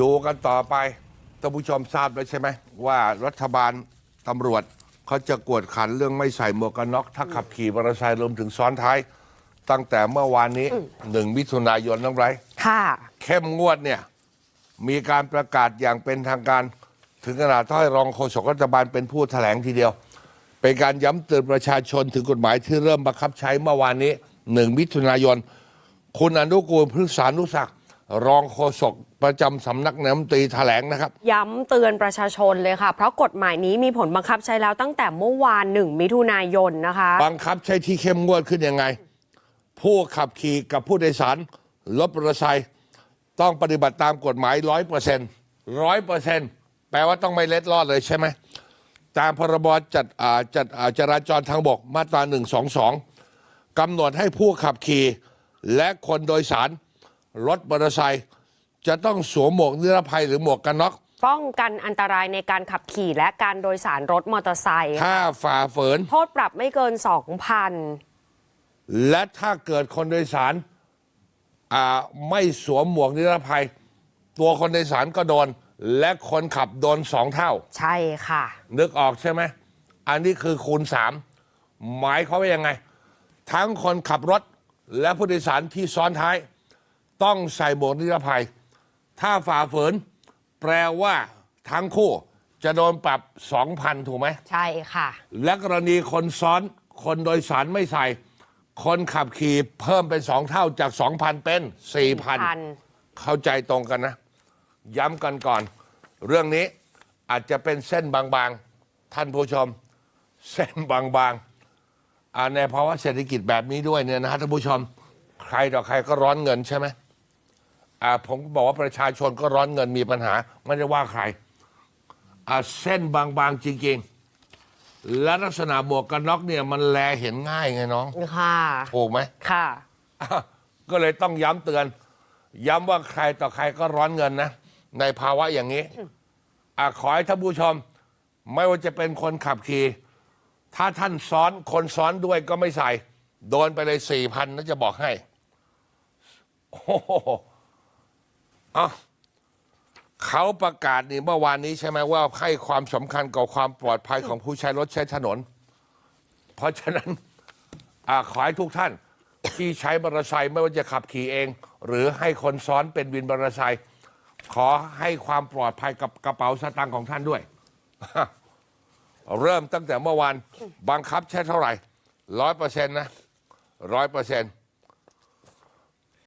ดูกันต่อไปท่านผู้ชมทราบแล้วใช่ไหมว่ารัฐบาลตำรวจเขาจะกวดขันเรื่องไม่ใส่หมวกกันน็อกถ้าขับขี่มอเตอร์ไซค์รวมถึงซ้อนท้าย ตั้งแต่เมื่อวานนี้หนึ่งมิถุนายนน้องไรค่ะ เข้มงวดเนี่ย มีการประกาศอย่างเป็นทางการ ถึงขนาดต้องให้รองโฆษกรัฐบาลเป็นผู้แถลงทีเดียว เป็นการย้ำเตือนประชาชนถึงกฎหมายที่เริ่มบังคับใช้เมื่อวานนี้หนึ่งมิถุนายน คุณอนุกูลพฤกษานุศักดิ์ รองโฆษกประจำสำนักนายกรัฐมนตรีแถลงนะครับ ย้ำเตือนประชาชนเลยค่ะ เพราะกฎหมายนี้มีผลบังคับใช้แล้วตั้งแต่เมื่อวานหนึ่งมิถุนายนนะคะ บังคับใช้ที่เข้มงวดขึ้นยังไง ผู้ขับขี่กับผู้โดยสารรถมอเตอร์ไซค์ต้องปฏิบัติตามกฎหมายร้อยเปอร์เซ็นต์ร้อยเปอร์เซ็นต์แปลว่าต้องไม่เล็ดลอดเลยใช่ไหมตามพรบจัดอ่าจัดอ่าจราจรทางบกมาตรา1 2 2กำหนดให้ผู้ขับขี่และคนโดยสาร รถมอเตอร์ไซค์จะต้องสวมหมวกนิรภัยหรือหมวกกันน็อก ป้องกันอันตรายในการขับขี่และการโดยสารรถมอเตอร์ไซค์ถ้าฝ่าฝืน โทษปรับไม่เกิน 2,000 และถ้าเกิดคนโดยสารอ่าไม่สวมหมวกนิรภัย ตัวคนโดยสารก็โดน และคนขับโดนสองเท่า ใช่ค่ะ นึกออกใช่ไหม อันนี้คือคูณสามหมายเขามว่ายังไง ทั้งคนขับรถและผู้โดยสารที่ซ้อนท้าย ต้องใส่หมวกนิรภัย ถ้าฝ่าฝืน แปลว่าทั้งคู่จะโดนปรับ 2,000 ถูกไหม ใช่ค่ะ และกรณีคนซ้อนคนโดยสารไม่ใส่ คนขับขี่เพิ่มเป็นสองเท่าจาก 2,000 เป็น 4,000 เข้าใจตรงกันนะ ย้ำกันก่อน เรื่องนี้อาจจะเป็นเส้นบางๆ ท่านผู้ชม เส้นบางๆอ่าในภาวะเศรษฐกิจแบบนี้ด้วยเนี่ยนะฮะท่านผู้ชม ใครต่อใครก็ร้อนเงินใช่ไหม อ่าผมก็บอกว่าประชาชนก็ร้อนเงินมีปัญหา ไม่ได้ว่าใครอ่าเส้นบางๆจริงๆ และลักษณะหมวกกันน็อกเนี่ยมันแลเห็นง่ายไงน้องค่ะ ถูกไหมค่ะ อะก็เลยต้องย้ำเตือน ย้ำว่าใครต่อใครก็ร้อนเงินนะ ในภาวะอย่างนี้อะขอให้ท่านผู้ชม ไม่ว่าจะเป็นคนขับขี่ ถ้าท่านซ้อนคนซ้อนด้วยก็ไม่ใส่ โดนไปเลยสี่พันนะจะบอกให้ โอ้โห อะเขาประกาศนี่เมื่อวานนี้ใช่ไหมว่าให้ความสำคัญกับความปลอดภัยของผู้ใช้รถใช้ถนน เพราะฉะนั้นอ่าขอให้ทุกท่าน ที่ใช้มอเตอร์ไซค์ไม่ว่าจะขับขี่เอง หรือให้คนซ้อนเป็นวินมอเตอร์ไซค์ขอให้ความปลอดภัยกับกระเป๋าสตางค์ของท่านด้วย เริ่มตั้งแต่เมื่อวานบังคับใช้เท่าไหร่ร้อยเปอร์เซ็นต์นะร้อยเปอร์เซ็นต์